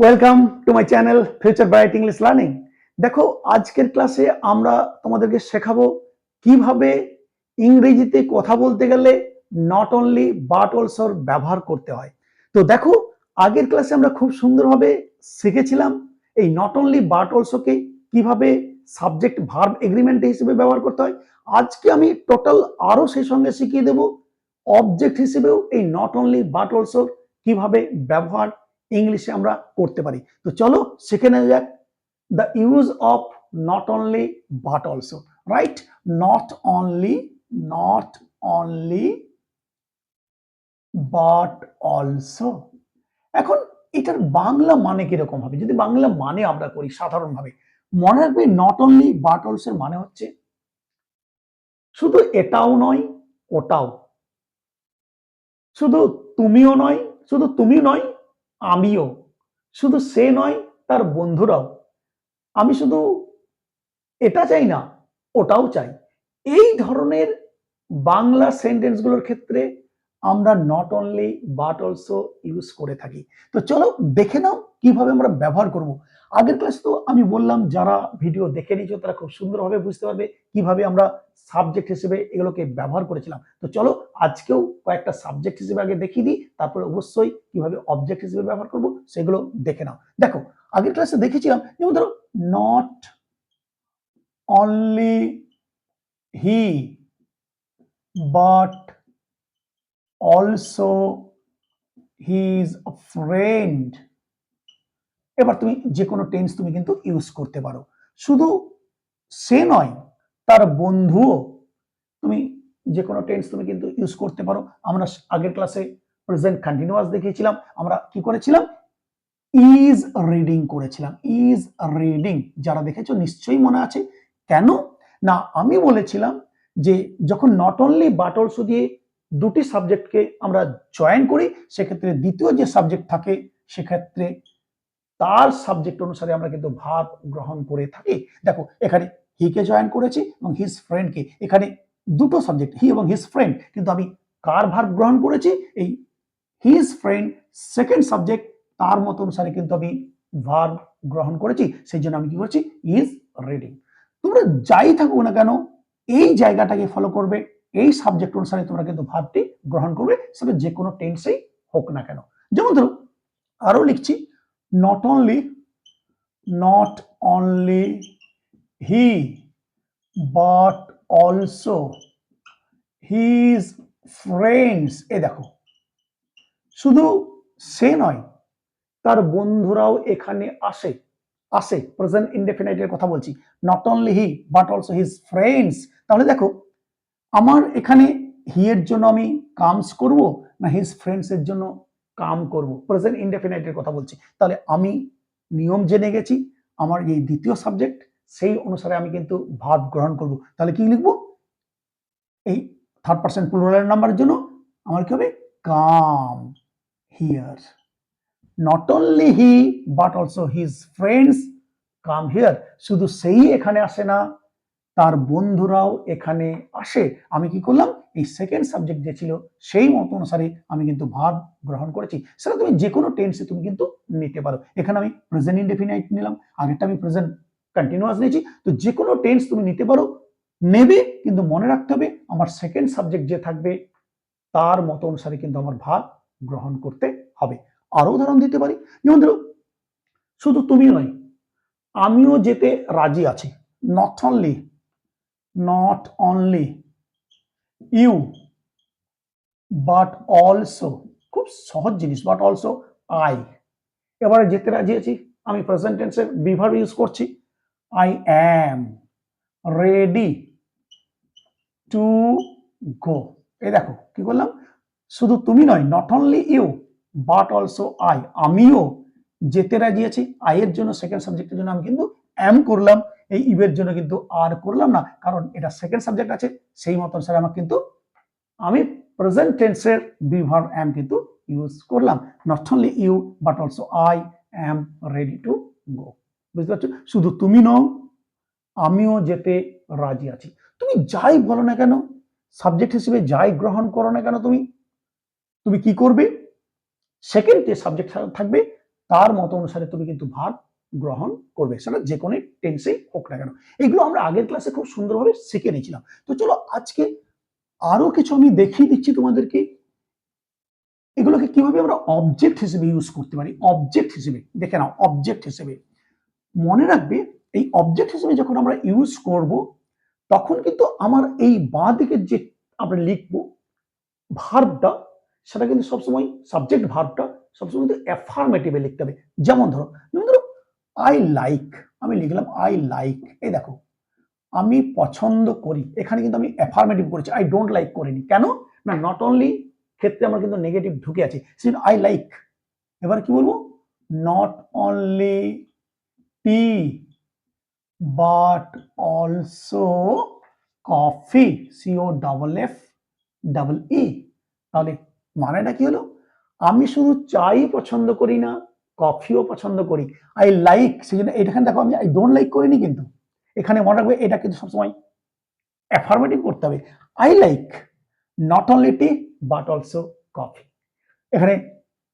Welcome to my channel future bright English learning দেখো, আজকের ক্লাসে আমরা তোমাদেরকে শেখাবো কীভাবে ইংরেজিতে কথা বলতে গেলে নট অনলি বাট অলসোর ব্যবহার করতে হয়। তো দেখো, আগের ক্লাসে আমরা খুব সুন্দরভাবে শিখেছিলাম এই নট অনলি বাট অলসোকে কীভাবে সাবজেক্ট ভার্ব এগ্রিমেন্ট হিসেবে ব্যবহার করতে হয়। আজকে আমি টোটাল আরও সেই সঙ্গে শিখিয়ে দেব অবজেক্ট হিসেবেও এই নট অনলি বাট অলসোর কীভাবে ব্যবহার ইংলিশে আমরা করতে পারি। তো চলো শিখে নেওয়া যাক। The use of not only but also right not only not only but also এখন এটার বাংলা মানে কীরকম হবে? যদি বাংলা মানে আমরা করি সাধারণভাবে, মনে রাখবে নট অনলি বাট অলসোর মানে হচ্ছে শুধু এটাও নয়, ওটাও। শুধু তুমিও নয়, শুধু তুমি নয় আমিও। শুধু সে নয়, তার বন্ধুরাও। আমি শুধু এটা চাই না, ওটাও চাই। এই ধরনের বাংলা সেন্টেন্সগুলোর ক্ষেত্রে আমরা not only but also use করে থাকি। তো চলো, দেখে নাও কীভাবে আমরা ব্যবহার করব? আগের ক্লাস তো আমি বললাম, যারা ভিডিও দেখে নিয়েছো, তারা খুব সুন্দরভাবে বুঝতে পারবে কীভাবে আমরা সাবজেক্ট হিসেবে এগুলোকে ব্যবহার করেছিলাম। তো চলো, আজকেও কয়েকটা সাবজেক্ট হিসেবে আগে দেখিয়ে দিই, তারপরে অবশ্যই কীভাবে অবজেক্ট হিসেবে ব্যবহার করব, সেগুলো দেখে নাও। দেখো, আগের ক্লাসে দেখেছিলাম, যেমন ধরো not only he but also his friend এবার তুমি যে কোনো টেন্স তুমি কিন্তু ইউজ করতে পারো। শুধু সে নয়, তার বন্ধুও তুমি যে কোনো টেন্স তুমি কিন্তু ইউজ করতে পারো। আমরা আগের ক্লাসে প্রেজেন্ট কন্টিনিউয়াস দেখিয়েছিলাম, আমরা কি করেছিলাম? ইজ রিডিং করেছিলাম। ইজ রিডিং যারা দেখেছ নিশ্চয়ই মনে আছে। কেন? না, আমি বলেছিলাম যে যখন নট অনলি বাট অলসো দিয়ে দুটি সাবজেক্টকে আমরা জয়েন করি, সেক্ষেত্রে দ্বিতীয় যে সাবজেক্ট থাকে, সেক্ষেত্রে তার সাবজেক্ট অনুসারে আমরা কিন্তু ভাব গ্রহণ করে থাকি। দেখো, এখানে হিকে জয়েন করেছি এবং হিজ ফ্রেন্ডকে এখানে দুটো সাবজেক্ট হি এবং হিজ ফ্রেন্ড কিন্তু আমি কার ভার গ্রহণ করেছি? এই হিজ ফ্রেন্ড সেকেন্ড সাবজেক্ট তার মত অনুসারে কিন্তু আমি ভার গ্রহণ করেছি। সেই জন্য আমি কি করেছি? ইজ রিডিং তোমরা যাই থাকুক না কেন, এই জায়গাটাকে ফলো করবে, এই সাবজেক্ট অনুসারে তোমরা কিন্তু ভাবটি গ্রহণ করবে। সেটা যে কোনো টেন্সেই হোক না কেন। যেমন ধরো, আরও লিখছি not only not only he, but also his friends. এ দেখো, শুধু সে নয়, তার বন্ধুরাও এখানে আসে আসে প্রেজেন্ট ইনডেফিনাইটের কথা বলছি। Not only he but also his friends তাহলে দেখো, আমার এখানে হি এর জন্য আমি কামস করব, না হিজ ফ্রেন্ডস এর জন্য কাম করব। প্রেজেন্ট ইনডেফিনাইটের কথা বলছি। তাহলে আমি নিয়ম জেনে গেছি, আমার এই দ্বিতীয় সাবজেক্ট সেই অনুসারে আমি কিন্তু ভাব গ্রহণ করব। তাহলে কি লিখব? এই থার্ড পার্সেন্ট প্লুরাল নাম্বারের জন্য আমার কি হবে? Come here not only he but also his friends come here শুধু সেই এখানে আসে না, তার বন্ধুরাও এখানে আসে। আমি কি করলাম? এই সেকেন্ড সাবজেক্ট যে ছিল, সেই মত অনুসারে আমি কিন্তু ভাব গ্রহণ করেছি। সেটা তুমি যে কোনো টেন্সে তুমি কিন্তু নিতে পারো। এখানে আমি প্রেজেন্ট ইনডেফিনাইট নিলাম, আগেরটা আমি প্রেজেন্ট কন্টিনিউয়াস নিয়েছি। তো যে কোনো টেন্স তুমি নিতে পারো, নেবে, কিন্তু মনে রাখতে হবে আমার সেকেন্ড সাবজেক্ট যে থাকবে, তার মত অনুসারে কিন্তু আমার ভাব গ্রহণ করতে হবে। আরও উদাহরণ দিতে পারি? যেমন ধরো, শুধু তুমি নয়, আমিও যেতে রাজি আছি। Not only not only you but also খুব সহজ জিনিস বাট অলসো আই এবারে যেতে রাজি আছি? আমি প্রেজেন্ট টেন্সের বিভার ইউজ করছি। I am ready to go এই দেখো, কি করলাম? শুধু তুমি নয় not only you but also I আমিও যেতে রাজি আছি। আই এর জন্য সেকেন্ড সাবজেক্টের জন্য আমি কিন্তু অ্যাম করলাম। এই ইভের জন্য কিন্তু আর করলাম না। কারণ এটা সেকেন্ড সাবজেক্ট আছে, সেই মতন স্যার আমার কিন্তু আমি প্রেজেন্ট টেন্সের বিভার অ্যাম কিন্তু ইউজ করলাম। Not only you but also I am ready to go বুঝতে পারছ? শুধু তুমি নও, আমিও যেতে রাজি আছি। তুমি যাই বলো না কেন সাবজেক্ট হিসেবে যাই গ্রহণ করো না কেন তুমি তুমি কি করবে? সেকেন্ড যে সাবজেক্ট থাকবে, তার মত অনুসারে তুমি কিন্তু ভার গ্রহণ করবে। সেটা যে কোনো টেন্সেই হোক না কেন। এগুলো আমরা আগের ক্লাসে খুব সুন্দরভাবে শিখে নিয়েছিলাম। তো চলো আজকে আরও কিছু আমি দেখিয়ে দিচ্ছি তোমাদেরকে। এগুলোকে কীভাবে আমরা অবজেক্ট হিসেবে ইউজ করতে পারি? অবজেক্ট হিসেবে। দেখে নাও অবজেক্ট হিসেবে। মনে রাখবে, এই অবজেক্ট হিসেবে যখন আমরা ইউজ করব, তখন কিন্তু আমার এই বাঁ দিকের যে আমরা লিখব ভার্বটা সেটা কিন্তু সবসময় সাবজেক্ট ভার্বটা সবসময় কিন্তু অ্যাফার্মেটিভে লিখতে হবে। যেমন ধরো যেমন ধরো আই লাইক আমি লিখলাম আই লাইক এই দেখো, আমি পছন্দ করি, এখানে কিন্তু আমি অ্যাফার্মেটিভ করেছি আই ডোন্ট লাইক করিনি, কেন? না নট অনলি ক্ষেত্রে আমার কিন্তু নেগেটিভ ঢুকে আছে আই লাইক এবার কি বলব? Not only tea but also coffee C O double F double E তাহলে মানেটা কি হলো? আমি শুধু চাই পছন্দ করি না কফিও পছন্দ করি। আই লাইক সেই জন্য এখানে দেখো আমি আই ডোন্ট লাইক করিনি কিন্তু। এখানে মনে রাখবে এটা কিন্তু সবসময় অ্যাফার্মেটিভ করতে হবে। I like not only tea but also coffee এখানে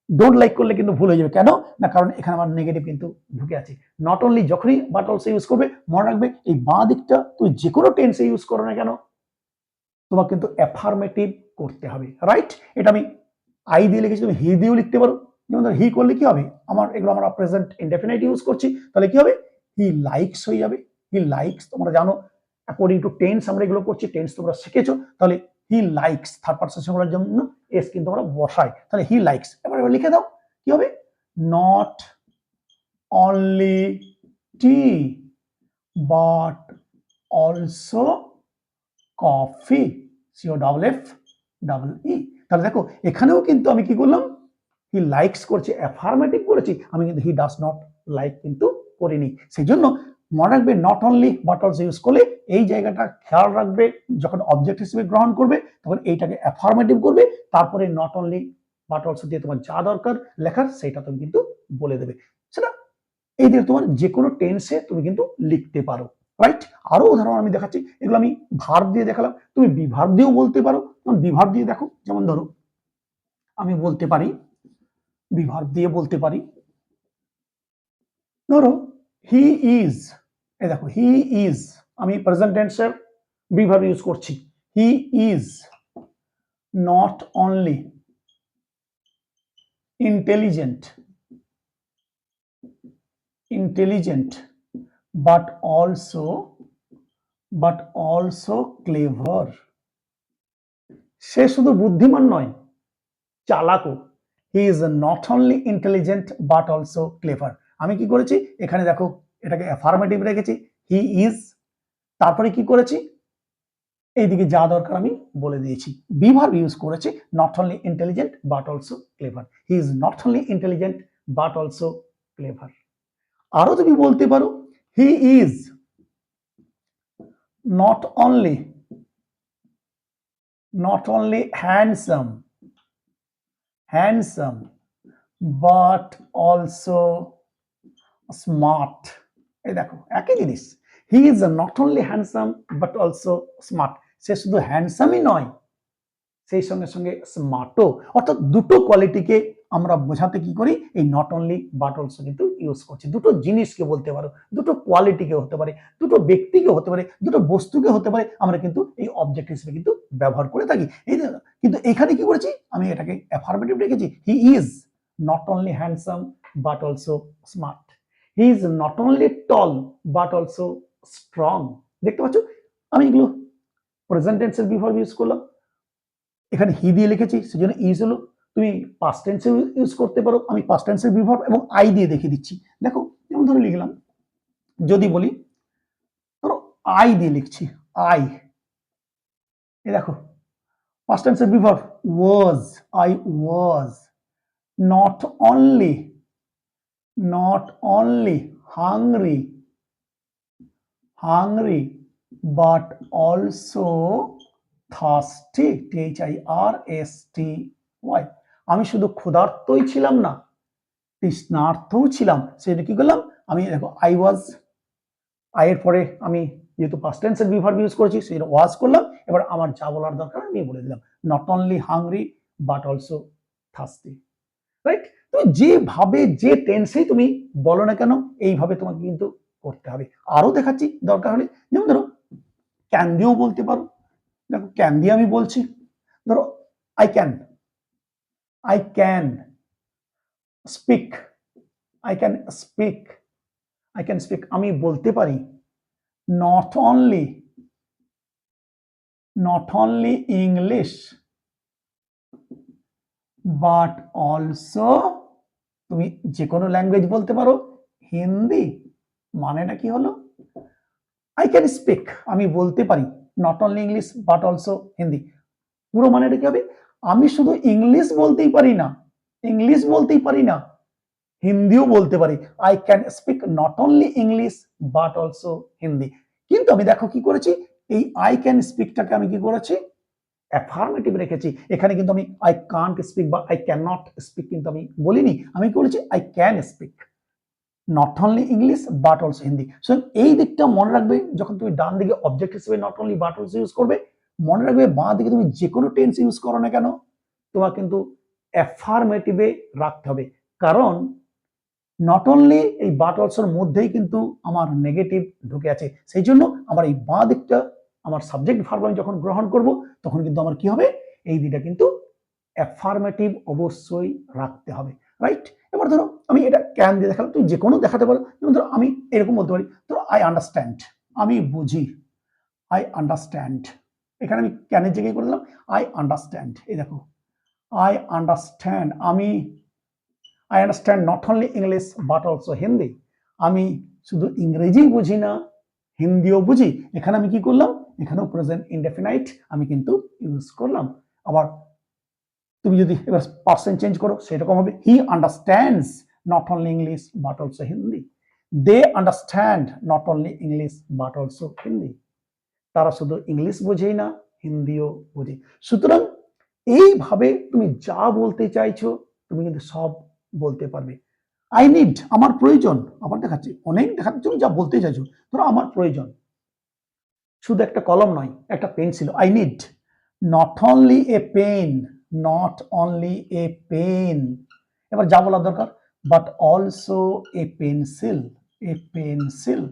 ডোন্ট লাইক করলে কিন্তু ভুল হয়ে যাবে। কেন? না, কারণ এখানে আমার নেগেটিভ কিন্তু ঢুকে আছে। নট অনলি যখনই বাট অলসো ইউজ করবে, মনে রাখবে এই বাঁ দিকটা তুই যে কোনো টেন্সে ইউজ করো না কেন তোমার কিন্তু অ্যাফার্মেটিভ করতে হবে। রাইট এটা আমি আই দিয়ে লিখেছি, তুমি হি দিয়েও লিখতে পারো। যেমন ধর হি করলে কি হবে? আমার এগুলো আমরা প্রেজেন্ট ইনডেফিনাইট ইউজ করছি, তাহলে কি হবে? হি লাইকস হয়ে যাবে। হি লাইকস তোমরা জানো অ্যাকর্ডিং টু টেন্স আমরা এগুলো করছি টেন্স তোমরা শিখেছো, তাহলে he likes third person singular জন্য এস কিন্তু আমরা বসাই। তাহলে হি লাইকস এবার এবার লিখে দাও, কি হবে? Not only tea but also coffee C O double F double E তাহলে দেখো, এখানেও কিন্তু আমি কি করলাম? হি লাইকস করছি অ্যাফার্মেটিভ করেছি, আমি কিন্তু হি ডাস নট লাইক কিন্তু করিনি। সেই জন্য মনে রাখবে not only but also use করলে এই জায়গাটা খেয়াল রাখবে, যখন অবজেক্ট হিসেবে গ্রহণ করবে, তখন এইটাকে অ্যাফার্মেটিভ করবে, তারপরে নট অনলি বাট অলসো দিয়ে তোমার যা দরকার লেখার সেটা তুমি কিন্তু বলে দেবে। সেটা এই দিয়ে তোমার যে কোনো টেন্সে তুমি কিন্তু লিখতে পারো রাইট আরও উদাহরণ আমি দেখাচ্ছি, এগুলো আমি ভার দিয়ে দেখালাম, তুমি বিভার দিয়েও বলতে পারো বিভার দিয়ে দেখো, যেমন ধরো, আমি বলতে পারি বিভার দিয়ে বলতে পারি। ধরো হি ইজ এই দেখো হি ইজ আমি প্রেজেন্ট টেন্সের ইউজ করছি। He is not only intelligent intelligent but also but also clever সে শুধু বুদ্ধিমান নয়, চালাকও। He is not only intelligent but also clever আমি কি করেছি? এখানে দেখো, এটাকে অ্যাফার্মেটিভ রেখেছি। হি ইজ তারপরে কি করেছি? এইদিকে যা দরকার আমি বলে দিয়েছি। বিভার ইউজ করেছি not only intelligent but also clever he is not only intelligent but also clever আরও তুমি বলতে পারো he is not only not only handsome handsome, but also smart. এই দেখো, একই জিনিস। He is not only handsome but also smart সে শুধু হ্যান্ডসামই নয়, সেই সঙ্গে সঙ্গে স্মার্টও অর্থাৎ দুটো কোয়ালিটিকে আমরা বোঝাতে কি করি? এই নট অনলি বাট অলসো কিন্তু ইউজ করছি। দুটো জিনিসকে বলতে পারো, দুটো কোয়ালিটিকে হতে পারে, দুটো ব্যক্তিকে হতে পারে, দুটো বস্তুকে হতে পারে, আমরা কিন্তু এই অবজেক্ট হিসেবে কিন্তু ব্যবহার করে থাকি। এই কিন্তু এখানে কি করেছি? আমি এটাকে অ্যাফার্মেটিভ রেখেছি। He is not only handsome but also smart he is not only tall but also strong দেখতে পাচ্ছ? আমি এগুলো প্রেজেন্ট টেন্সের বিভাগ ইউজ করলাম। এখানে হি দিয়ে লিখেছি, সেজন্য ইজ হলো তুমি পাস্ট টেন্সে ইউজ করতে পারো, আমি পাস্ট টেন্সের বিভাগ এবং আই দিয়ে দেখিয়ে দিচ্ছি। দেখো, যেমন ধরে লিখলাম, যদি বলি, ধরো আই দিয়ে লিখছি আই এই দেখো পাস্ট টেন্সের বিভাগ was I was not only not only hungry hungry but also thirsty T H I R S T Y আমি শুধু ক্ষুধার্তই ছিলাম না তৃষ্ণার্থও ছিলাম। সেটা কি করলাম? আমি দেখো আই ওয়াজ আয়ের পরে আমি যেহেতু পাস্ট টেন্সের বিভার ইউজ করেছি, সেটা ওয়াজ করলাম। এবার আমার যা বলার দরকার আমি বলে দিলাম। Not only hungry but also thirsty right তুমি যেভাবে যে টেন্সেই তুমি বলো না কেন, এইভাবে তোমাকে কিন্তু করতে হবে। আরও দেখাচ্ছি দরকার হলে। যেমন ধরো ক্যান দিয়েও বলতে পারো। দেখো ক্যান দিয়ে আমি বলছি। ধরো I can I can speak I can speak I can speak আমি বলতে পারি not only not only English but also তুমি যে কোনো ল্যাঙ্গুয়েজ বলতে পারো, হিন্দি, মানেটা কি হলো? আই ক্যান স্পিক আমি বলতে পারি not only English but also Hindi পুরো মানেটা কি হবে? আমি শুধু ইংলিশ বলতেই পারি না, ইংলিশ বলতেই পারি না, হিন্দিও বলতে পারি। I can speak not only English but also Hindi কিন্তু আমি দেখো কি করেছি? এই আই ক্যান স্পিকটাকে আমি কি করেছি? অ্যাফার্মেটিভ রেখেছি। এখানে কিন্তু আমি আই কান্ট স্পিক বা আই ক্যান নট স্পিক কিন্তু আমি বলিনি। আমি কি বলেছি? I can speak not only English but also Hindi so এই দিকটা মনে রাখবে যখন তুমি ডান দিকে অবজেক্ট হিসেবে not only but also use করবে মনে রাখবে বাঁ দিকে তুমি যে কোনো টেন্স ইউজ করো না কেন, তোমার কিন্তু অ্যাফার্মেটিভে রাখতে হবে। কারণ নট অনলি এই বাট অলসোর মধ্যেই কিন্তু আমার নেগেটিভ ঢুকে আছে, সেই জন্য আমার এই বাঁ দিকটা আমার সাবজেক্ট ভার্ব আমি যখন গ্রহণ করব, তখন কিন্তু আমার কি হবে? এই দিকটা কিন্তু অ্যাফার্মেটিভ অবশ্যই রাখতে হবে। রাইট এবার ধরো, আমি এটা ক্যান দিয়ে দেখালাম, তুমি যে কোনো দেখাতে পারো। যেমন ধরো, আমি এরকম বলতে পারি, ধরো আই আন্ডারস্ট্যান্ড আমি বুঝি আই আন্ডারস্ট্যান্ড এখানে আমি ক্যানের জায়গায় করে দিলাম আই আন্ডারস্ট্যান্ড এই দেখো আই আন্ডারস্ট্যান্ড আমি I understand not only English but also Hindi আমি শুধু ইংরেজি বুঝি না, হিন্দিও বুঝি, এখানে আমি কি করলাম, এখানেও প্রেজেন্ট ইনডেফিনাইট আমি কিন্তু ইউজ করলাম, আবার তুমি যদি এবার পার্সেন্ট চেঞ্জ করো, সেরকম হবে he understands not only English but also Hindi they understand not only English but also Hindi তারা শুধু ইংলিশ বোঝেই না, হিন্দিও বোঝে। সুতরাং এইভাবে তুমি যা বলতে চাইছো, তুমি কিন্তু সব বলতে পারবে। আই নিড আমার প্রয়োজন। আবার দেখাচ্ছি, অনেক দেখাচ্ছি, তুমি যা বলতে চাইছো, ধরো আমার প্রয়োজন। শুধু একটা কলম নয়, একটা pencil I need not only a pen not only a pen এবার যা বলার দরকার but also a pencil a pencil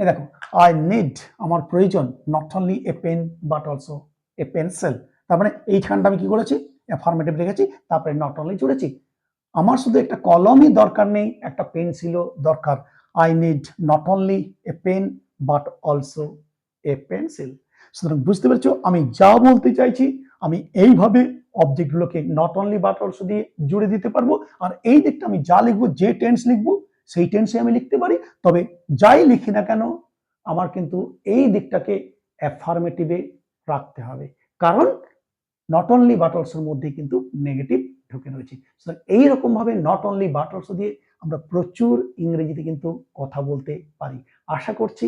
a দেখো আই নিড আমার প্রয়োজন not only a pen but also a pencil তার মানে এইখানটা আমি কি করেছি? অ্যাফার্মেটিভ রেখেছি তারপরে নট অনলি জুড়েছি। আমার শুধু একটা কলমই দরকার নেই, একটা পেন্সিলও দরকার। I need not only a pen but also a pencil সুতরাং বুঝতে পেরেছ, আমি যা বলতে চাইছি, আমি এইভাবে অবজেক্টগুলোকে নট অনলি বাট অলসো দিয়ে জুড়ে দিতে পারব। আর এই দিকটা আমি যা লিখব, যে টেন্স লিখব সেই টেন্সে আমি লিখতে পারি। তবে যাই লিখি না কেন, আমার কিন্তু এই দিকটাকে অ্যাফার্মেটিভে রাখতে হবে। কারণ নট অনলি বাট অলসোর মধ্যে কিন্তু নেগেটিভ ঢুকে রয়েছে। সুতরাং এইরকম ভাবে নট অনলি বাট অলসো দিয়ে আমরা প্রচুর ইংরেজিতে কিন্তু কথা বলতে পারি। আশা করছি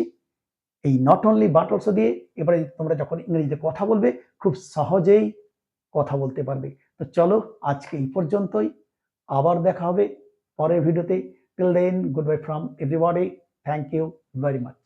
এই নট অনলি বাট অলসো দিয়ে এবারে তোমরা যখন ইংরেজিতে কথা বলবে, খুব সহজেই কথা বলতে পারবে। তো চলো আজকে এই পর্যন্তই। আবার দেখা হবে পরের ভিডিওতে Till then, goodbye from everybody. Thank you very much.